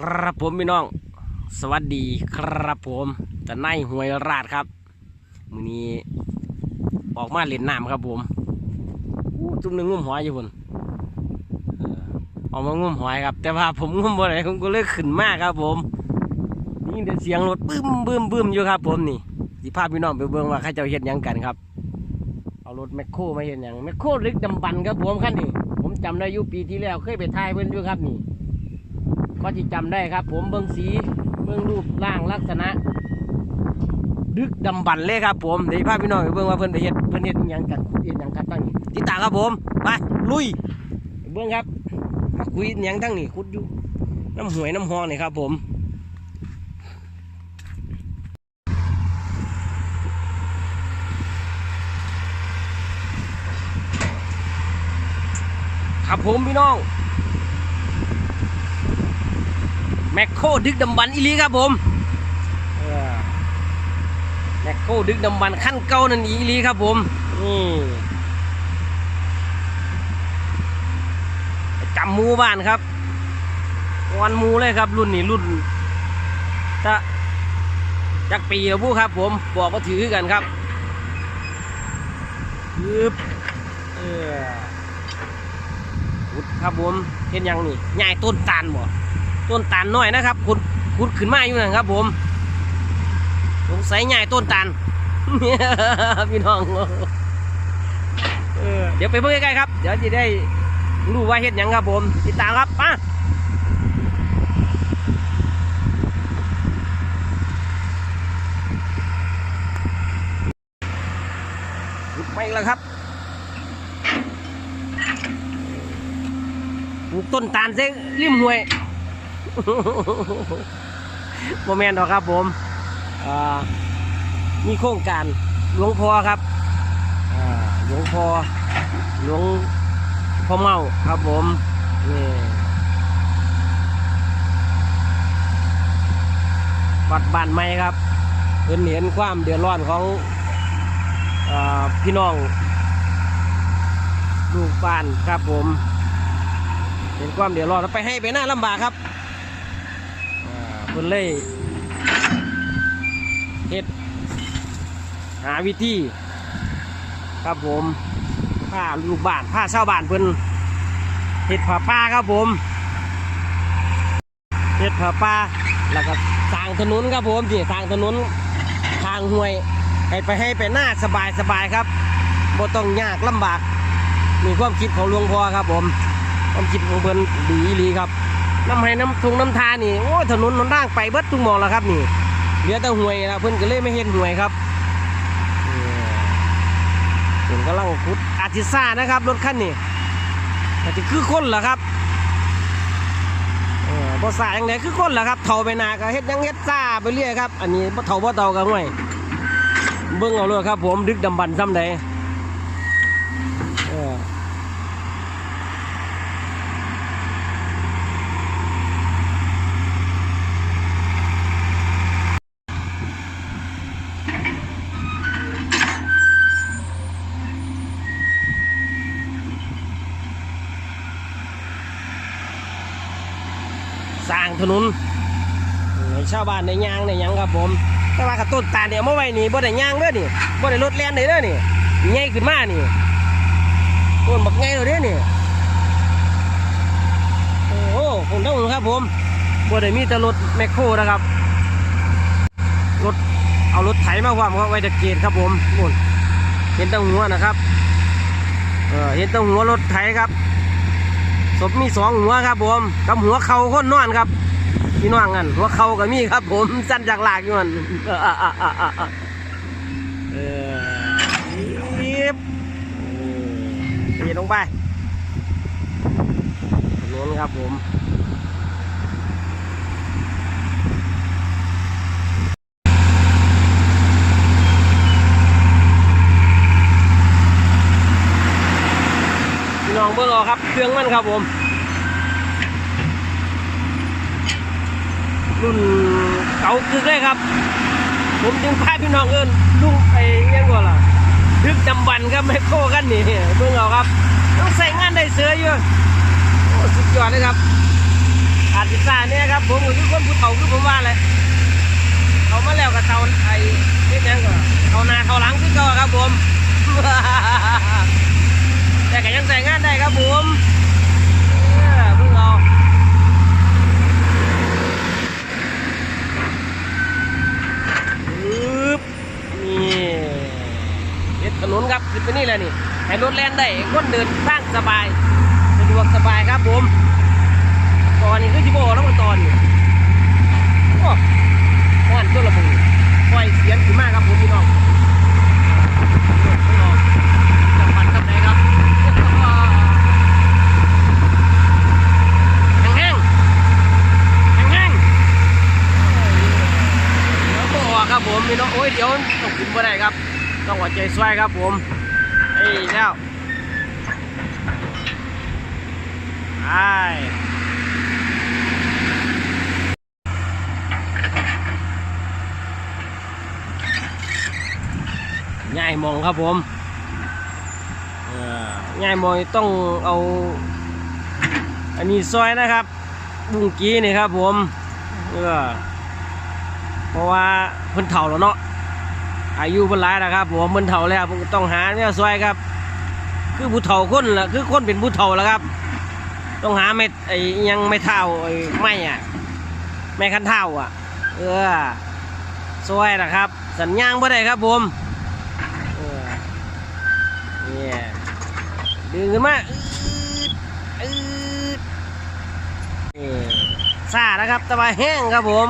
ครับผมพี่น้อง สวัสดีครับผมจะนายหวยราดครับมือนี้ออกมาเล่นน้ำครับผมจุ่มหนึ่งงุ่มหอยอยู่พุ่นออกมางุ่มหอยครับ แต่ว่าผมงุ่มบ่ได้ผมก็เลยขึ้นมากครับ ผมนี่เดี๋ยวเสียงรถบึ้มบึ้มบึ้มอยู่ครับ ผมนี่สิพาพพี่น้องไปเบิ่งว่าเข้าเจ้าเฮ็ดหยังกันครับ เอารถแมคโครมาเห็นอย่างแมคโครลึกดำบันครับผมขั้นนี้ผมจำได้ยุปีที่แล้วเคยไปถ่ายเพื่อนอยู่ครับนี่ ก็ที่จำได้ครับ ผมเบิ้องสีเบิ้องรูปร่างลักษณะ ดึกดำบันเลยครับ ผมเดี๋ยวพาพี่น้องไปเบิ้องว่าเพื่อนไปเฮ็ดเพื่อนเฮ็ดยังกันเฮ็ดยังกันตั้งนี่ติดตามครับผมไปลุยเบิ้องครับมาคุยยังตั้งนี่คุดอยู่น้ำหวยน้ำหองนี่ครับ ผมครับผมพี่น้อง แมคโครดึกดำบันอีหลีครับผมเออแมคโครดึกดำบันขั้นเก่านั่นอีหลีครับผมนี่ประจำหมูบ้านครับวันหมูเลยครับรุ่นนี้รุ่นจะจักปีแล้วผู้ครับผมบอกว่าถือกันครับยึบเออขุดครับผมเห็นหยังนี่ใหญ่ต้นตาลบ่ ต้นตาลน้อยนะครับขุดขุดขึ้นมาอยู่นะครับ ผมสงสัยใหญ่ต้นตาลพี่น้องเดี๋ยวไปเบิ่งใกล้ๆครับ เดี๋ยวจะได้รู้ว่าเห็นหยังครับผม ติดตามครับมาไปแล้วครับปลูกต้นตาลเส้ริมห้วย โมเมนต์หรอกครับผมมีโครงการหลวงพ่อครับหลวงพ่อหลวงพ่อเมาครับผมนี่วัดบ้านไม้ครับเห็นเห็นความเดือดร้อนของอพี่น้องลูกบ้านครับผมเป็นความเดือดร้อนแล้วไปให้ไปหน้าลำบากครับ พิ่นเลยเฮ็ดหาวิธีครับผมผ้าลูกบ้านผ้าชาบ้านเพิ่นเฮ็ดผ้าป่าครับผมเฮ็ดผ้าป่าแล้วก็สร้างถนนครับผมที่สร้างถนนทางห้วย ให้ไปให้ไปหน้าสบายสบายครับบ่ต้องยากลำบากมีความคิดของหลวงพ่อครับผม ความคิดของเพิ่นดีอีหลีครับ น้ำให้น้ำทงน้ำทานี่โอ้ถนนมันร่างไปเบิดทุกมองแล้วครับนี่เหลือแต่ห่วยแล้วเพิ่อนก็เลยไม่เห็นห่วยครับเพิ่นกำลังขุดอาทิซ่านะครับรถคันนี้อาจจะคือคนเหรอครับเออบ่สาอย่างไหนคือคนเหรอครับเท่าไปนาก็เฮ็ดยังเฮ็ดซ่าไปเรื่อยครับอันนี้บ่เท่าบ่เท่ากันห่วยเบิ่งเอาเลยครับ ผมดึกดำบรรพ์ซ้ำใดเออ ถนนให้ชาวบ้านในยางในยังครับผม แต่ว่ากับต้นตาลเนี่ยเอามาไว้นี่บ่ได้ยางเด้อนี่บ่ได้รถแล่นเลยเด้อนี่ใหญ่ขึ้นมานี่ต้นบักใหญ่เลยเด้อนี่โอ้โหผมต้องครับผมบ่ได้มีแต่รถแมคโครนะครับรถเอารถไถมาความครับไว้ตะเกียครับผมนู่นเห็นตั้งหัวนะครับเออเห็นตั้งหัวรถไถครับศพมีสองหัวครับผมกับหัวเข่าคนนอนครับ พี่น้องกันหัวเข่าก็มีครับ ผมสั้นจากหลากอยู่มันเอออะอะอะอะอะเออลงไปถนนครับผมพี่น้องเบิ่งเอาครับ เครื่องมันครับผม รุ่นเก่าคือเลยครับ ผมจึงพาพี่น้องเอินลุงไอ้เงี้ยก่อนล่ะดึกดำบันครับแมคโครกันนี่เบิ่งเอาครับต้องใส่งานได้เสืออยู่โอ้สุดยอดเลยครับอาจจะซ่าเนี่ยครับผมก็คือคนผู้เฒ่าคือผมว่าเลยเขามาแล้วกับเฒ่าไอ้นี่ยังก็เขานาเขาหลังคือเก่าครับผมแต่ก็ยังใส่งานได้ครับผมเออเพิ่งเอาปึ๊บนี่เฮ็ด ถนนครับขึ้นไปนี่แหละนี่ให้รถแล่นได้คนเดินทางสบายสะดวกสบายครับผมตอนนี้คือจิโบแล้วมันตอนนี่โอ้ว่านตัวละบุปล่อยเสียงขึ้นมากครับผมพี่น้องครับผมพี่น้องโอ้ยเดี๋ยวต้องกินบ่ได้ครับ ต้องหัวใจช่วยครับผมเอ้ยแล้วไปง่ายมองครับผมง่ายมองต้องเอา อันนี้ซอยนะครับ บุ้งกี้นี่ครับผมเพราะว่าเพิ่นเฒ่าแล้วเนาะ อายุเพิ่นหลายนะครับผมเพิ่นเฒ่าแล้วเพิ่นก็ต้องหาเนี่ยซอยครับ คือผู้เฒ่าคนละคือคนเป็นผู้เฒ่าแล้วครับ ต้องหาเม็ดไอ้ยังไม่เท่าไอ้ไม้อะไม้คันเท่าอะ เออซอยนะครับ สัญญาณบ่ได้ครับผมเนี่ยดึงขึ้นมาอืดอืดนี่ซานะครับแต่ว่าแห้งครับผม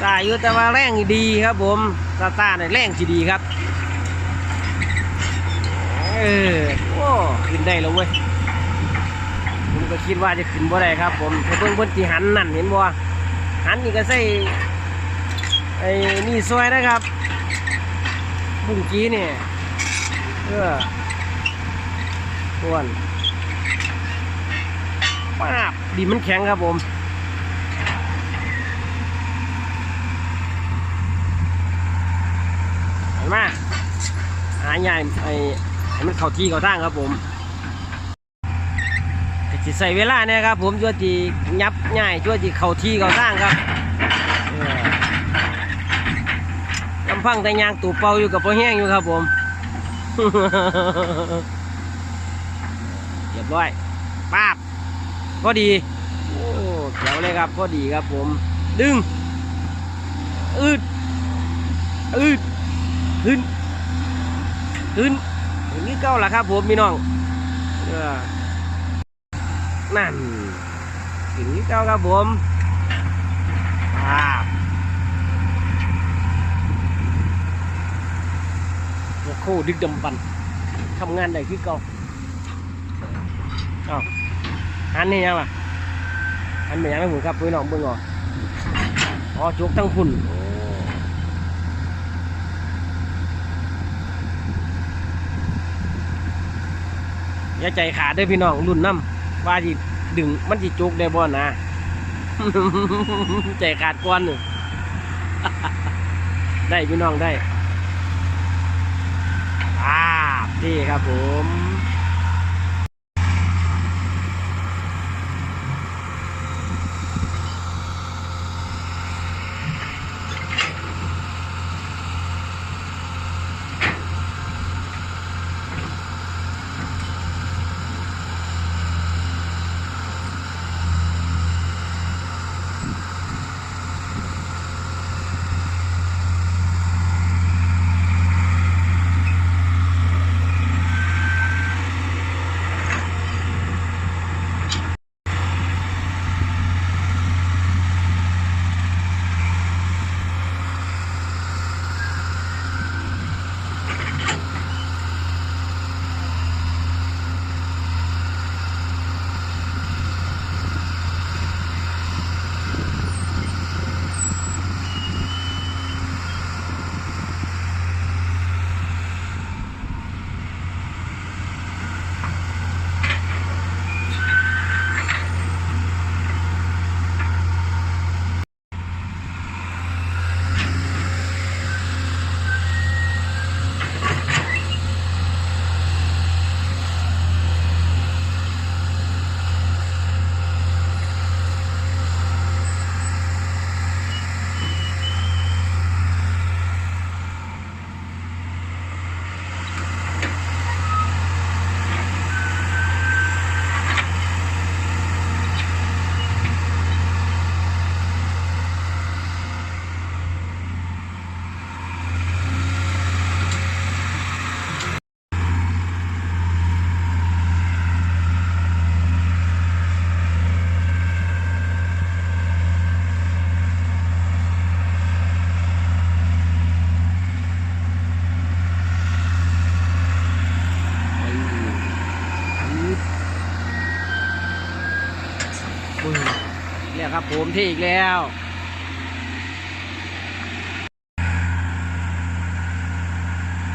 ซาอยู่แต่ว่าแรงดีครับผม ซาซาเนี่ยแรงจีดีครับ เออ โอ้ขึ้นได้แล้วเว้ย ผมก็คิดว่าจะขึ้นบ่ได้ครับ ผมเบิ่งเบิ่งที่หันนั่นเห็นบ่หันนี่ก็ใส่ไอ้นี่ซอยนะครับ บุ้งกี้เนี่ยเอออ้วนป้าบดีมันแข็งครับผม เห็ นไหมหาใหญ่ไอ้ให้มันเข้าที่เข้าทางครับผมก็สิใส่เวลาเนี่ยครับผมช่วยจียับง่ายช่วยจีเข้าที่เข้าทางครับเออลำพังแต่ยางตูเป่าอยู่กับพอแห้งอยู่ครับผมเรียบร้อยป้าบพอดีโอ้แถวเลยครับพอดีครับผม ดึง อืด อืด ขึ้นขึ้นอย่างนี้เก้าละครับผมพี่น้องเออนั่นอย่างนี้เก้าครับผมป้าบหัวโคดึกดำบันทำงานได้คือเก่าอ้าวหันนี่ยังล่ะหันไปยังไม่หมุนครับพี่น้องเบิ่งอ่ออ๋อจกทั้งพุ่นโอย่าใจขาดเด้อพี่น้องรุ่นน้ำว่าจิดึงมันจิจุกได้บ่นะ ใจขาดก้อนหนึ่งได้พี่น้องได้อ่านี่ครับผม เนี่ยครับผมที่อีกแล้ว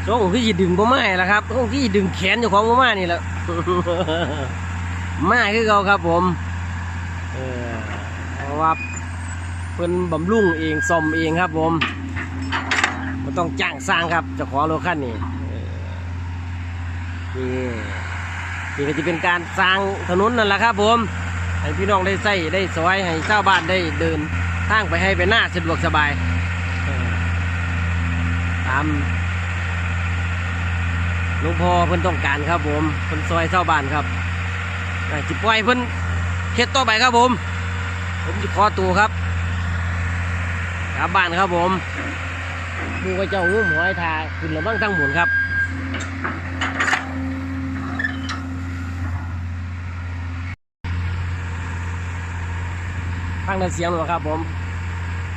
ช่วงที่ดึงบ่มาแล้วครับช่วงที่ดึงแขนอยู่ของบ่มานี่แหละมาคือเขาครับผมเออว่าเพิ่นบำรุงเองซ่อมเองครับผมมันต้องจ้างสร้างครับจ้าของรถคันนี้นี่นี่ก็จะเป็นการสร้างถนนนั่นแหละครับผม ให้พี่น้องได้ใส่ได้ซอยให้ชาวบ้านได้เดินทางไปให้ไปหน้าสะดวกสบายตามหลวงพ่อเพิ่นต้องการครับผมเพิ่นซอยชาวบ้านครับจิปล่อยเพิ่นเฮ็ดต่อไปครับผม ผมจะขอตัวครับกลับบ้านครับผมหมูกระเจ้างุ้มหอยทาขึ้นระบ้างทั้งหมดครับ ฟังแต่เสียงหรอครับผม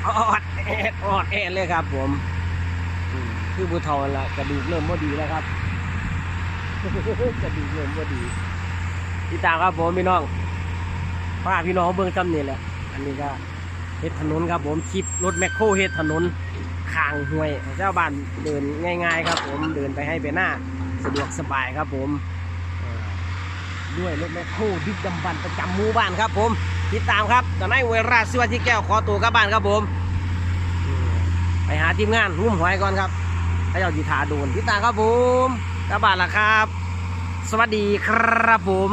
ออดแอดออดแอดเลยครับ ผมอืมคือบุเทาละกระดูกเริ่มว่ดีแล้วครับกระดูกเริ่มว่ดีติดตามครับผมพี่น้องป้าพี่น้องเบื้องจำเนี่ยแหละ อันนี้ก็เฮ็ดถนนครับ ผมคลิปรถแมคโครเฮ็ดถนนข้างห้วยเจ้าบ้านเดินง่าย ๆ ครับ ผมเดินไปให้ไปหน้าสะดวกสบายครับผมด้วยรถแมคโครดึกดำบรรพ์ประจำหมู่บ้านครับผม ติดตามครับตอนนี้เวลาสวัสดีแก้วขอตัวกลับบ้านครับผม ไปหาทีมงานหุ้มหอยก่อนครับถ้าอาจีทาโดนติดตามครับผมกลับบ้านละครับ สวัสดีครับผม